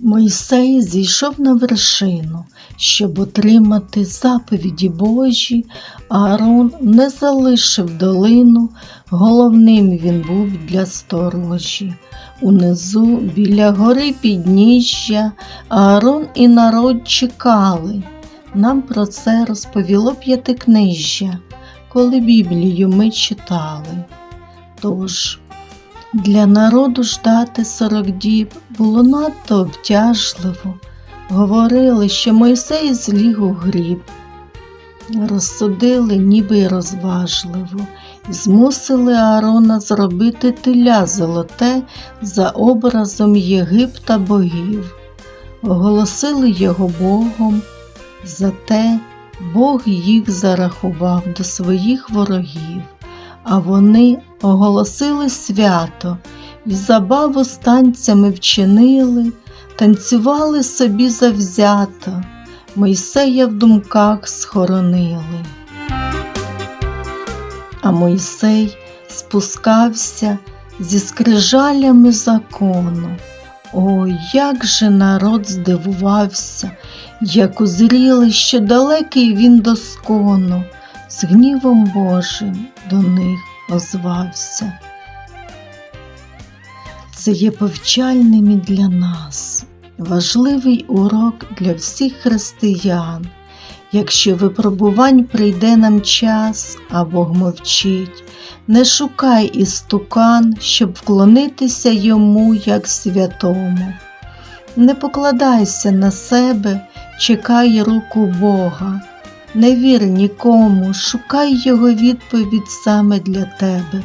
Мойсей зійшов на вершину, щоб отримати заповіді Божі, Аарон не залишив долину, головним він був для сторожі. Унизу біля гори підніжжя Аарон і народ чекали. Нам про це розповіло п'ятикнижжя, коли Біблію ми читали. Тож для народу ждати сорок діб було надто обтяжливо. Говорили, що Мойсей зліг у гріб. Розсудили ніби й розважливо, і змусили Аарона зробити теля золоте за образом Єгипта богів. Оголосили його Богом, зате Бог їх зарахував до своїх ворогів а вони оголосили свято, і забаву з танцями вчинили, танцювали собі завзято, Мойсея в думках схоронили. А Мойсей спускався зі скрижалями закону. О, як же народ здивувався, як узріли, що далекий він до скону, з гнівом Божим до них озвався. Це є повчальним і для нас, важливий урок для всіх християн. Якщо випробувань прийде нам час, а Бог мовчить, не шукай істукан, щоб вклонитися йому як святому. Не покладайся на себе, чекай руку Бога. Не вір нікому, шукай його відповідь саме для тебе.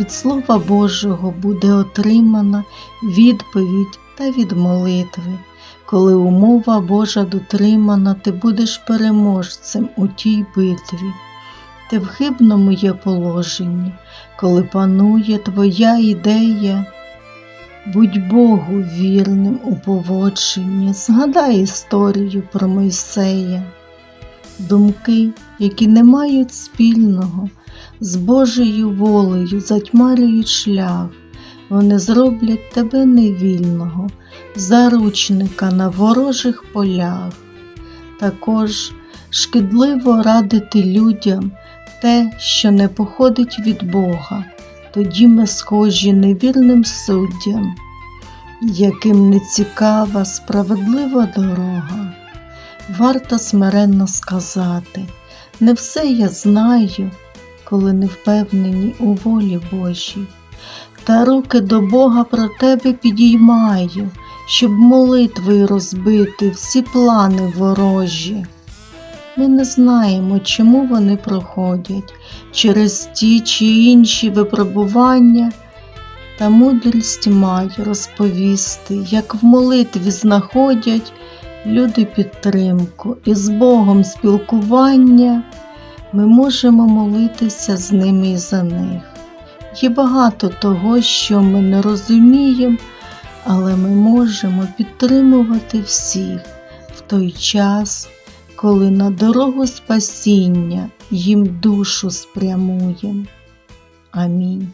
Від Слова Божого буде отримана відповідь та від молитви. Коли умова Божа дотримана, ти будеш переможцем у тій битві. Ти в хибному є положенні, коли панує твоя ідея. Будь Богу вірним у поводженні, згадай історію про Мойсея думки, які не мають спільного з Божою волею, затьмарюють шлях, вони зроблять тебе невільного, заручника на ворожих полях. Також шкідливо радити людям те, що не походить від Бога, тоді ми схожі невірним суддям, яким не цікава справедлива дорога варто смиренно сказати, не все я знаю, коли не впевнені у волі Божій, та руки до Бога про тебе підіймаю, щоб молитвою розбити всі плани ворожі. Ми не знаємо, чому вони проходять через ті чи інші випробування, та мудрість маю розповісти, як в молитві знаходять люди підтримку і з Богом спілкування, ми можемо молитися з ними і за них. Є багато того, що ми не розуміємо, але ми можемо підтримувати всіх в той час, коли на дорогу спасіння їм душу спрямуємо. Амінь.